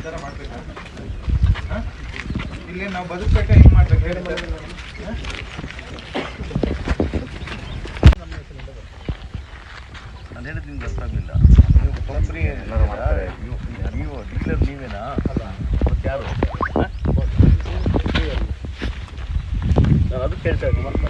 ಉದ್ಧಾರ ಮಾಡ್ಬೇಕಾ? ಇಲ್ಲಿ ನಾವು ಬದುಕಬೇಕಾ ಹೆಂಗ್ ಮಾಡ್ಬೇಕು? ಹೇಳಿ? ನಾನು ನಿಮ್ಗೆ ಅರ್ಥ ಆಗಲಿಲ್ಲ. ನೀವು ಕಂಪ್ನಿ ನೀವು ಡೀಲರ್ ನೀವೇನಾ? ಅಲ್ಲ. ಮತ್ತೆ ಯಾರು? ನಾನು ಅದಕ್ಕೆ ಹೇಳ್ತಾ ಇದ್ದೀನಿ.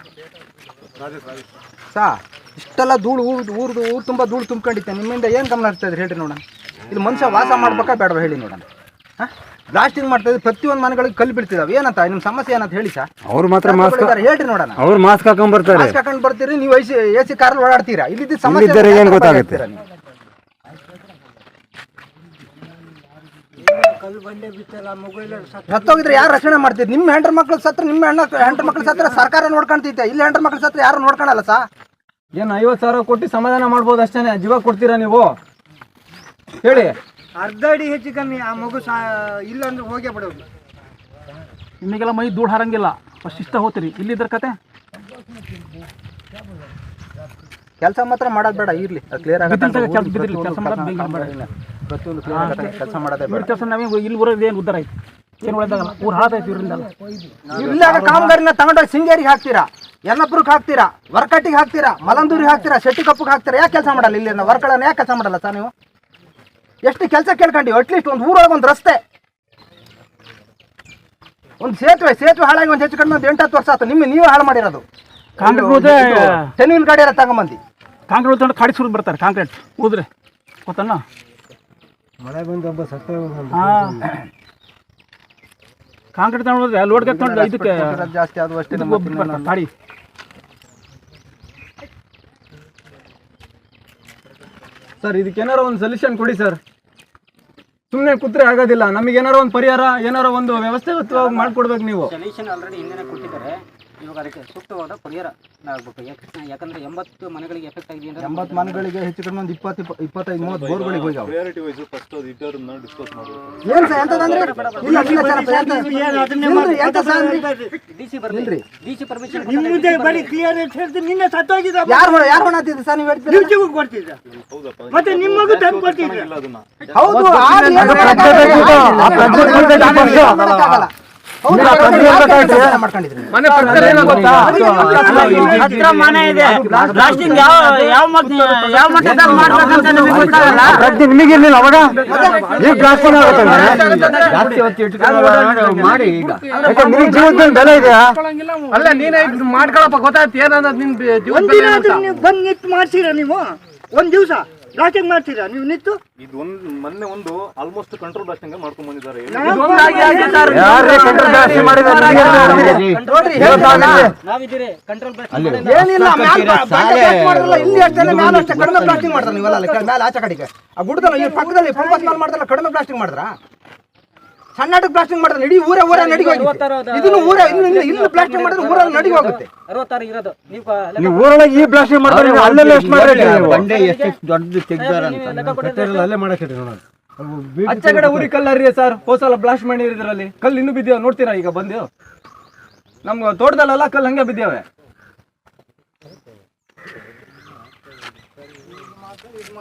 ಸಾ ಇಷ್ಟೆಲ್ಲ ಧೂಳು ಊರು ಊರ್ದು ಊರು ತುಂಬ ಧೂಳು ತುಂಬ್ಕೊಂಡಿತ್ತೆ. ನಿಮ್ಮಿಂದ ಏನು ಗಮನ ಹರಿಸ್ತಾ ಇದ್ರಿ? ಹೇಳ್ರಿ ನೋಡೋಣ. ಇಲ್ಲಿ ಮನುಷ್ಯ ವಾಸ ಮಾಡ್ಬೇಕಾ ಬೇಡವಾ ಹೇಳಿ ನೋಡೋಣ. ಹಾಂ? ಬ್ಲಾಸ್ಟಿಂಗ್ ಮಾಡ್ತಾ ಇದ್ರೆ? ಪ್ರತಿಯೊಂದು ಮನೆಗಳಿಗೆ ಕಲ್ಲು ಬೀಳ್ತಿದಾವೆ. ಏನಂತ ನಿಮ್ಮ ಸಮಸ್ಯೆ ಏನಂತ ಹೇಳಿ ಸಾ. ಅವ್ರು ಮಾತ್ರ ಮಾಸ್ಕ್ ಹೇಳ್ರಿ ನೋಡೋಣ. ಅವ್ರು ಮಾಸ್ಕ್ ಹಾಕೊಂಡ್ ಬರ್ತಾರೆ. ಮಾಸ್ಕ್ ಹಾಕೊಂಡು ಬರ್ತೀರಿ ನೀವು ಎ ಸಿ ಕಾರಲ್ಲಿ ಓಡಾಡ್ತೀರಾ? ಇಲ್ಲಿದ್ದ ಸಮಸ್ಯೆ ಏನ್ ಗೊತ್ತಾಗುತ್ತೆ? ಬಗೆಹರಿಸ್ತೀರಾ ನೀವು? ಸತ್ತೋಗಿದ್ರೆ ಯಾರು ರಕ್ಷಣೆ ಮಾಡ್ತೀರಿ? ನಿಮ್ಮ ಹೆಂಡ್ರ ಮಕ್ಳು ಸತ್ರ ನಿಮ್ಮ ಹೆಣ್ಣ ಹೆಂಡ್ರ ಮಕ್ಳು ಸತ್ರ ಸರ್ಕಾರ ನೋಡ್ಕೊಂತೈತೆ ಇಲ್ಲಿ ಹೆಂಡ್ರ ಮಕ್ಳು ಸತ್ರ ಯಾರು ನೋಡ್ಕೊಳಲ್ಲ ಸಾ? ಏನು ಐವತ್ತು ಸಾವಿರ ಕೊಟ್ಟು ಸಮಾಧಾನ ಮಾಡ್ಬೋದು ಅಷ್ಟೇನೆ? ಜೀವ ಕೊಡ್ತೀರಾ ನೀವು? ಹೇಳಿ. ಅರ್ಧ ಅಡಿ ಹೆಚ್ಚು ಕಮ್ಮಿ ಆ ಮಗು ಸಾ ಇಲ್ಲ ಅಂದ್ರೆ ಹೋಗೇ ಬಿಡೋದು. ನಿಮಗೆಲ್ಲ ಮೈ ಧೂಳು ಹಾರಂಗಿಲ್ಲ. ಫಸ್ಟ್ ಇಷ್ಟ ಹೋಗ್ತೀರಿ. ಇಲ್ಲಿದ್ರ ಕತೆ? ಕೆಲಸ ಮಾತ್ರ ಮಾಡೋದು ಬೇಡ ಇರ್ಲಿ. ಕ್ಲಿಯರ್ ಆಗುತ್ತೆ ಕೆಲಸ ಬಿದ್ದಿರ್ಲಿ, ಕೆಲ್ಸ ಮಾಡೋದು ಬೇಡ. ಪ್ರತಿಯೊಂದು ಕೆಲಸ ಮಾಡೋದೇ ಇವ್ರ ಕೆಲಸ ಇಲ್ಲಿ ಬರೋದು ಏನು ಉದ್ದಾರ ಐತಿ ಏನು ಉಳಿದಾಗಲ್ಲ ಊರು ಹಾಳಾಯ್ತು ಇವರಿಂದ ಇಲ್ಲಾಗ ಕಾಮಗಾರಿನ ತಗೊಂಡೋಗಿ ಸಿಂಗೇರಿಗೆ ಹಾಕ್ತೀರಾ? ಯನ್ನಪುರಕ್ಕೆ ಹಾಕ್ತೀರಾ? ವರ್ಕಟ್ಟಿಗೆ ಹಾಕ್ತೀರಾ? ಮಲಂದೂರಿಗೆ ಹಾಕ್ತೀರಾ? ಶೆಟ್ಟಿ ಕಪ್ಪಗೆ ಹಾಕ್ತೀರಾ? ಯಾಕೆ ಕೆಲಸ ಮಾಡಲ್ಲ ಇಲ್ಲಿ? ವರ್ಕಳನ್ನ ಯಾಕೆ ಕೆಲಸ ಮಾಡಲ್ಲ ಸರ್ ನೀವು? ಎಷ್ಟು ಕೆಲಸ ಕೇಳ್ಕೊಂಡಿವಿ ಅಟ್ಲೀಸ್ಟ್ ಒಂದು ಊರೊಳಗೆ ಒಂದು ರಸ್ತೆ. ಒಂದು ಸೇತುವೆ ಸೇತುವೆ ಹಾಳಾಗಿ ಒಂದು ಹೆಚ್ಚು ಕಡಿಮೆ ಒಂದು ಎಂಟತ್ತು ವರ್ಷ ಆಯ್ತು. ನಿಮ್ಮ ನೀವು ಹಾಳು ಮಾಡಿರೋದು. ಕಾಂಕ್ರೀಟ್ ಉಳ್ದೆ ತೆನುವಿನ ಗಾಡಿ ಎಲ್ಲ ತಗೊಂಬಂದು. ಕಾಂಕ್ರೀಟ್ ಉಳ್ಕೊಂಡು ಕಾಡಿ ಸುರಿದು ಬರ್ತಾರೆ ಕಾಂಕ್ರೀಟ್. ಹೋದ್ರೆ ಗೊತ್ತಣ್ಣ ಮಳೆ ಬಂದು ಒಬ್ಬ ಸತ್ತ ಹಾಂ. ಕಾಂಕ್ರೀಟ್ ತಗೊಂಡ್ರೆ ಲೋಡ್ ತಗೊಂಡು ಇದಕ್ಕೆ ಜಾಸ್ತಿ ಆದವು ಅಷ್ಟೇ ನಮ್ಮ ಗಾಡಿ ಸರ್ ಇದಕ್ಕೆ ಏನಾರ ಒಂದು ಸೊಲ್ಯೂಷನ್ ಕೊಡಿ ಸರ್. ಸುಮ್ಮನೆ ಕೂತ್ರೆ ಆಗೋದಿಲ್ಲ. ನಮಗೆ ಏನಾರ ಒಂದು ಪರಿಹಾರ ಏನಾರ ಒಂದು ವ್ಯವಸ್ಥೆ ಮಾಡ್ಕೊಡ್ಬೇಕು ನೀವು. ಸೊಲ್ಯೂಷನ್ ಆಲ್ರೆಡಿ ಹಿಂದೆ ಕೊಟ್ಟಿದ್ದಾರೆ. ಇವಾಗ ಅದಕ್ಕೆ ಸೂಕ್ತವಾದ ಪರಿಹಾರ ಆಗ್ಬೇಕು. ಯಾಕೆ- ಯಾಕಂದ್ರೆ ಎಂಬತ್ತು ಮನೆಗಳಿಗೆ ಎಫೆಕ್ಟ್ ಆಗಿದೆ ಅಂದ್ರೆ ಎಂಬತ್ತು ಮನೆಗಳಿಗೆ ಹೆಚ್ಚು ಕಡಿಮೆ ಒಂದು ಇಪ್ಪತ್ತು ಇಪ್ಪ- ಇಪ್ಪತ್ತೈದು ಮೂವತ್ತು ಬೋರ್ಗಳಿಗೆ ಹೋಗ್ಯಾವ. ಪ್ರಯಾರಿಟಿ ವೈಸು ಫಸ್ಟ್ ಅದು ಇದ್ದವ್ರನ್ನ ಡಿಸ್ಕಸ್ ಮಾಡಬೇಕು. ಏನು ಸರ್ ಎಂತದಂದ್ರೆ ಇಲ್ಲ ಇಲ್ಲ ಸರ್ ಅದನ್ನೇ ಎಂತ ಸರ್? ಡಿಸಿ ಬರ್ಲಿ ಡಿಸಿ ಪರ್ಮಿಷನ್ ನಿಮ್ಮದೇ ಬರೀ ಕ್ಲಿಯರ್ ಅಂತ ಹೇಳ್ತೀನಿ. ನಿನ್ನೆ ಯಾರು ಯಾರು ಹೊಣ ಸರ್ ನೀವು ಹೇಳ್ತೀರಾ? ನ್ಯೂಜಿಗೂ ಕೊಡ್ತಿದ್ದ. ಹೌದಪ್ಪ. ಮತ್ತೆ ನಿಮಗೂ ತಂದು ಕೊಡ್ತಿದ್ದ. ಇಲ್ಲ ಅದನ್ನ. ಹೌದು ಏನು ಮಾಡಕ್ಕಾಗಲ್ಲ. ಹೌದು, ಕೆಲಸ ಮಾಡ್ಕೊಂಡಿದ್ರಿ ಮನೆ ಪಕ್ಕದಲ್ಲಿ ಏನೋ ಗೊತ್ತಾ? ಹತ್ರ ಮನೆ ಇದೆ. ಪ್ಲಾಸ್ಟಿಕ್ ಯಾವ ಯಾವ ಮಟ್ಟ ಯಾವ ಮಟ್ಟದಾಗ ಮಾಡ್ಬೇಕಂತ ನಿಮಗೆ ಗೊತ್ತಾಗಲ್ಲ? ನಿಮಗೆ ಇರ್ಲಿಲ್ಲ ಅವಾಗ? ಈಗ ಪ್ಲಾಸ್ಟಿಕ್ ಆಗುತ್ತೆ ಹೊತ್ತು ಇಟ್ಕೊಂಡು ಮಾಡಿ ಈಗ. ನಿಮಗೆ ಬೆಲೆ ಇದೆಯಾ? ಅಲ್ಲ ನೀನೇ ಮಾಡ್ಕೊಳಪ್ಪ ಗೊತ್ತಾಯ್ತು ಏನನ್ನೋದು ನಿನ್ ನೀವು ಬಂದು ನಿಂತು ಮಾಡ್ಸಿರ ನೀವು? ಒಂದ್ ದಿವಸ? ಪ್ಲಾಸ್ಟಿಕ್ ಮಾಡ್ತೀರಾ? ನೀವು ನಿಂತು? ಇದು ಒಂದು ಮೊನ್ನೆ ಒಂದು ಆಲ್ಮೋಸ್ಟ್ ಕಂಟ್ರೋಲ್ ಅಷ್ಟಂಗೆ ಮಾಡ್ಕೊಂಡ್ ಬಂದಿದ್ದಾರೆ. ನಾವಿದ್ದೀರಿ. ಕಂಟ್ರೋಲ್ ಏನಿಲ್ಲ ಮ್ಯಾಲ್ ಬ- ಬಂಡೆ blast ಮಾಡಿದ್ರಲ್ಲ, ಇಲ್ಲಿ ಅಷ್ಟೇ ಮ್ಯಾಲ್ ಅಷ್ಟೇ ಕಡಿಮೆ ಬ್ಲಾಸ್ಟಿಂಗ್ ಮಾಡ್ತಾರೆ ನೀವೆಲ್ಲ ಅಲ್ಲಿ. ಮ್ಯಾಲ್ ಆಚೆ ಕಡೆಗೆ. ಆ ಗುಡ್ಡದಲ್ಲಿ ಈ ಪಕ್ಕದಲ್ಲಿ ಪಂಪಸ್ ಮೇಲೆ ಮಾಡ್ದಲ್ಲ ಕಡಿಮೆ ಬ್ಲಾಸ್ಟಿಂಗ್ ಮಾಡಿದ್ರ ಸಣ್ಣಟಕ್ಕೆ ಬ್ಲಾಸ್ಟಿಂಗ್ ಮಾಡಿದ್ರೆ ಇಡೀ ಊರೇ ಊರ ನಡಿ ಹೋಗುತ್ತೆ ಇದನ್ನು ಊರೇ ಇನ್ನು ಇನ್ನು ಇಲ್ಲಿ ಬ್ಲಾಸ್ಟಿಂಗ್ ಮಾಡಿದ್ರೆ ಊರ ನಡಿಗೆ ಹೋಗುತ್ತೆ ಅರವತ್ತಾರು ಇರೋದು. ನೀವು ಊರೊಳಗೆ ಈ ಪ್ಲಾಸ್ಟಿಕ್ ಮಾಡಿದ್ರೆ ಅಲ್ಲೆಲ್ಲ ಎಷ್ಟು ಮಾಡ್ರಿ ಬಂಡೆ ಎಷ್ಟು ದೊಡ್ಡ ಲೆಕ್ಕ ಕೊಟ್ಟಿದ್ರೆ ಅಲ್ಲೇ ಮಾಡಕ್ಕೆ ಆಚೆ ಕಡೆ ಊರಿ ಕಲ್ಲರಿ ಸರ್. ಹೋಸಲ ಬ್ಲಾಸ್ಟ್ ಮಾಡಿದ್ರಲ್ಲಿ ಕಲ್ಲು ಇನ್ನು ಬಿದ್ದಿವ ನೋಡ್ತೀರಾ ಈಗ ಬಂದು? ನಮ್ಗ ತೋಟದಲ್ಲೆಲ್ಲ ಕಲ್ಲು ಹಂಗೆ ಬಿದ್ದೇವೆ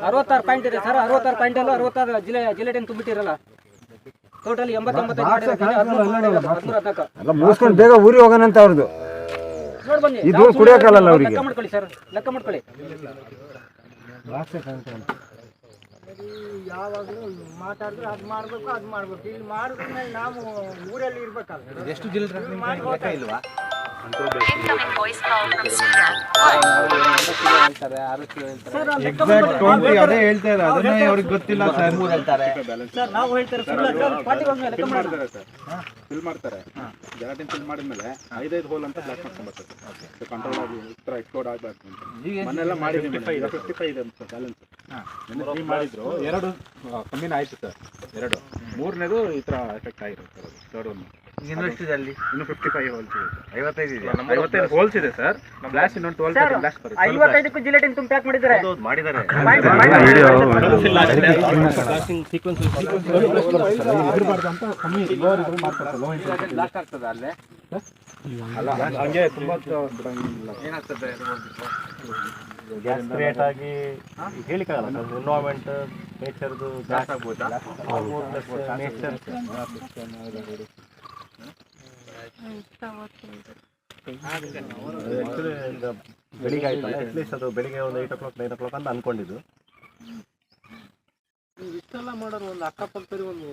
ಅರವತ್ತಾರು ಪಾಯಿಂಟ್ ಇದೆ ಸರ್. ಅರವತ್ತಾರು ಪಾಯಿಂಟ್ ಅಲ್ಲ ಅರವತ್ತಾರು ಜಿಲ್ಲೆ ಜಿಲ್ಲೆಟನ್ ತುಂಬಿಟ್ಟಿರಲ್ಲ. ಟೋಟಲ್ ಎಲ್ಲ ಮುಗಿಸ್ಕೊಂಡು ಬೇಗ ಊರಿಗೆ ಹೋಗೋಣ ಅಂತ ಅವ್ರದ್ದು. ಇದು ಕುಡಿಯೋಕ್ಕಾಗಲ್ಲ ಅವ್ರಿಗೆ. ಲೆಕ್ಕ ಮಾಡ್ಕೊಳ್ಳಿ ಸರ್ ಲೆಕ್ಕ ಮಾಡ್ಕೊಳ್ಳಿ. ಯಾವಾಗಲೂ ಮಾತಾಡಿದ್ರೆ ಅದು ಮಾಡಬೇಕು ಅದು ಮಾಡ್ಬೇಕು. ಇಲ್ಲಿ ಮಾಡಿದ್ಮೇಲೆ ನಾವು ಊರಲ್ಲಿ ಇರ್ಬೇಕಲ್ಲ. ಎಷ್ಟು ಜಿಲ್ಲೆ ಲೆಕ್ಕ ಇಲ್ವಾ? ಎಕ್ಸಾಕ್ಟ್ ಟ್ವೆಂಟಿ ಅದೇ ಹೇಳ್ತಾ ಅದನ್ನೇ ಅವ್ರಿಗೆ ಗೊತ್ತಿಲ್ಲ ಸರ್ ನಾವು ಹೇಳ್ತಾರೆ ಸರ್ ಲೆಕ್ಕ ಮಾಡೋಣ ಫಿಲ್ ಮಾಡ್ತಾರೆ ಫಿಲ್ ಮಾಡಿದ್ಮೇಲೆ ಐದೈದು ಹೋಲ್ ಅಂತ ಬ್ಲಾಕ್ ಮಾಡ್ಕೊಂಡ್ಬರ್ತದೆ ಕಂಟ್ರೋಲ್ ಆಗಿ ಉತ್ತರ ಎಕ್ಸ್ಪ್ಲೋಡ್ ಆಗಬಾರ್ದು ಅಂತ ಮನೆಲ್ಲ ಮಾಡಿದ್ವಿ ಫಿಫ್ಟಿ ಫೈವ್ ಇದೆ ಸರ್ ಬ್ಯಾಲೆನ್ಸ್ ಮಾಡಿದ್ರು ಎರಡು ಕಮ್ಮಿನ ಆಯ್ತು ಸರ್ ಎರಡು ಮೂರನೇದು ಈ ಥರ ಎಫೆಕ್ಟ್ ಆಗಿರುತ್ತೆ ಸರ್ ಅದು ಥರ್ಡ್ ಅಲ್ಲಿ? ಇನ್ನು ಫಿಫ್ಟಿ ಫೈವ್ ಹೋಲ್ಸ್ ಇದೆ ಐವತ್ತೈದು ಇದೆ. ಐವತ್ತೈದು ಹೋಲ್ಸ್ ಇದೆ ಸರ್ ಬ್ಲಾಸ್ಟ್ ಇನ್ನೊಂದು ಟ್ವೆಲ್ ಸರ್ ಬ್ಲಾಸ್ಟ್ ಬರುತ್ತೆ. ಐವತ್ತೈದಕ್ಕೂ ಜಿಲೆಟಿನ್ ತುಂಬ ಪ್ಯಾಕ್ ಮಾಡಿದ್ದಾರೆ. ಹೌದು, ಮಾಡಿದ್ದಾರೆ. ಇರಬಾರ್ದು ಅಂತ ಕಮ್ಮಿ ಲೋವರ್ ಇದ್ರೆ ಮಾಡ್ತಾರೆ ಲೋ ಇಂಟೆನ್ಸಿಟಿ ಬ್ಲಾಸ್ಟ್ ಆಗ್ತದ ಅಲ್ಲೇ? ಅಲ್ಲ ಹಂಗೆ ತುಂಬ ಬಿಡಂಗಿಲ್ಲ ಏನಾಗ್ತದೆ ಗ್ಯಾಸ್ ಕ್ರಿಯೇಟ್ ಆಗಿ ಹೇಳಿಕಾಗಲ್ಲ ಸರ್ ಎನ್ವಾಮೆಂಟ್ ನೇಚರ್ದು ಜಾಸ್ತಿ ಆಗ್ಬೋದು? ನೇಚರ್ ಬೆಳಿಗ್ಗೆ ಆಯ್ತಲ್ಲ ಅಟ್ಲೀಸ್ಟ್ ಅದು ಬೆಳಿಗ್ಗೆ ಒಂದು eight o'clock nine o'clock ಅಂತ ಅನ್ಕೊಂಡಿದ್ದು ಇಷ್ಟೆಲ್ಲ ಮಾಡೋರು ಒಂದು ಅಕ್ಕಪಕ್ಕದವ್ರಿಗೆ ಒಂದು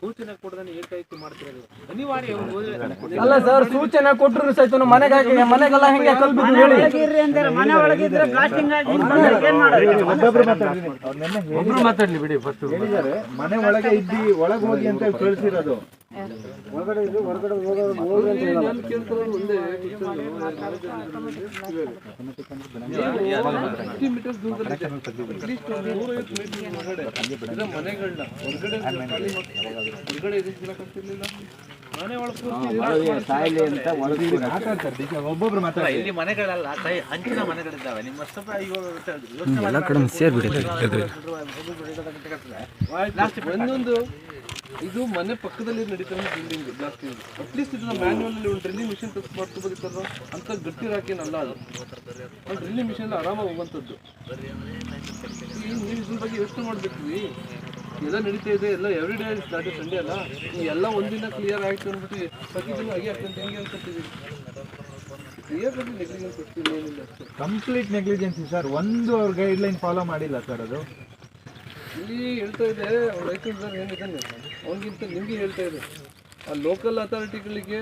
ಸೂಚನೆ ಕೊಡದೇ ಏಕಾಏಕಿ ಮಾಡ್ತಿರೋದು ಅನಿವಾರ್ಯ ಅಲ್ಲ ಸರ್ ಸೂಚನೆ ಕೊಟ್ಟರು ಸಹಿತ ಮನೆಗೆ ಹಾಕಿ ಮನೆಗೆಲ್ಲ ಹೆಂಗೆ ಕಲ್ಬಿದ್ದು ಹೇಳಿ? ಮನೆ ಒಳಗಿದ್ರೆ ಬ್ಲಾಸ್ಟಿಂಗ್ ಆಗಿ ಏನ್ ಮಾಡೋದು ಒಬ್ಬೊಬ್ರು ಮಾತಾಡ್ಲಿ ಬಿಡಿ ಫಸ್ಟ್ ಮನೆ ಒಳಗೆ ಇದ್ದಿ ಒಳಗೆ ಹೋಗಿ ಅಂತ ಕಳಿಸಿರೋದು. ಮಾತಾಡ್ತಾರೆ ನಿಜ, ಒಬ್ಬೊಬ್ರು ಮಾತಾಡಿ ಇಲ್ಲಿ ಮನೆಗಳಲ್ಲ ಹಂಚಿನ ಮನೆಗಳಿದ್ದಾವೆ ನಿಮ್ಮ ಎಲ್ಲ ಕಡೆ ಒಂದೊಂದು ಇದು ಮನೆ ಪಕ್ಕದಲ್ಲಿ ನಡೀತಾರೆ ಬಿಲ್ಡಿಂಗ್ ಜಾಸ್ತಿ ಅಟ್ಲೀಸ್ಟ್ ಇದನ್ನ ಮ್ಯಾನ್ಯಲ್ ಅಲ್ಲಿ ಒಂದು ಡ್ರಿಲ್ಲಿಂಗ್ ಮಿಷಿನ್ ತರಿಸಿ ಮಾಡ್ಕೋಬೇಕಿತ್ತಲ್ಲ ಅಂತ ಗಟ್ಟಿ ಅಲ್ಲ ಅದು. ಒಂದು ಡ್ರಿಲ್ಲಿಂಗ್ ಮಿಷಿನ್ ಆರಾಮಾಗಿ ಹೋಗುವಂಥದ್ದು. ನೀವು ಇದ್ರ ಬಗ್ಗೆ ಯೋಚನೆ ಮಾಡ್ಬೇಕ್ರಿ. ಎಲ್ಲ ನಡೀತಾ ಇದೆ ಎಲ್ಲ ಎವ್ರಿ ಡೇ ಸ್ಟಾರ್ಟ್ ಸಂಡೇ ಅಲ್ಲ. ಈ ಎಲ್ಲ ಒಂದಿನ ಕ್ಲಿಯರ್ ಆಯ್ತು ಅಂದ್ಬಿಟ್ಟು ಪ್ರತಿದಿನ ಹಾಗೆ ಆಗ್ತದೆ ಹೆಂಗೆ ಅನ್ಕೊತೀವಿ ಕ್ಲಿಯರ್ ಬಗ್ಗೆ ನೆಗ್ಲಿಜೆನ್ಸ್ ಏನಿಲ್ಲ ಕಂಪ್ಲೀಟ್ ನೆಗ್ಲಿಜೆನ್ಸಿ ಸರ್ ಒಂದು ಅವ್ರ ಗೈಡ್ ಲೈನ್ ಫಾಲೋ ಮಾಡಿಲ್ಲ ಸರ್ ಅದು. ಇಲ್ಲಿ ಹೇಳ್ತಾ ಇದೆ ಅವ್ರ ಸರ್ ಏನಿದ್ದಾನೆ ಅವನಿಗಿಂತ ನಿಮಗೆ ಹೇಳ್ತಾ ಇದೆ ಆ ಲೋಕಲ್ ಅಥಾರಿಟಿಗಳಿಗೆ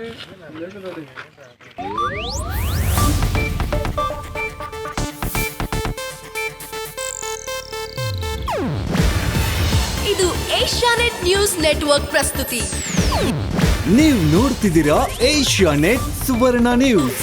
ಇದು ಏಷ್ಯಾನೆಟ್ ನ್ಯೂಸ್ ನೆಟ್ವರ್ಕ್ ಪ್ರಸ್ತುತಿ. ನೀವು ನೋಡ್ತಿದ್ದೀರಾ ಏಷ್ಯಾ ನೆಟ್ ಸುವರ್ಣ ನ್ಯೂಸ್.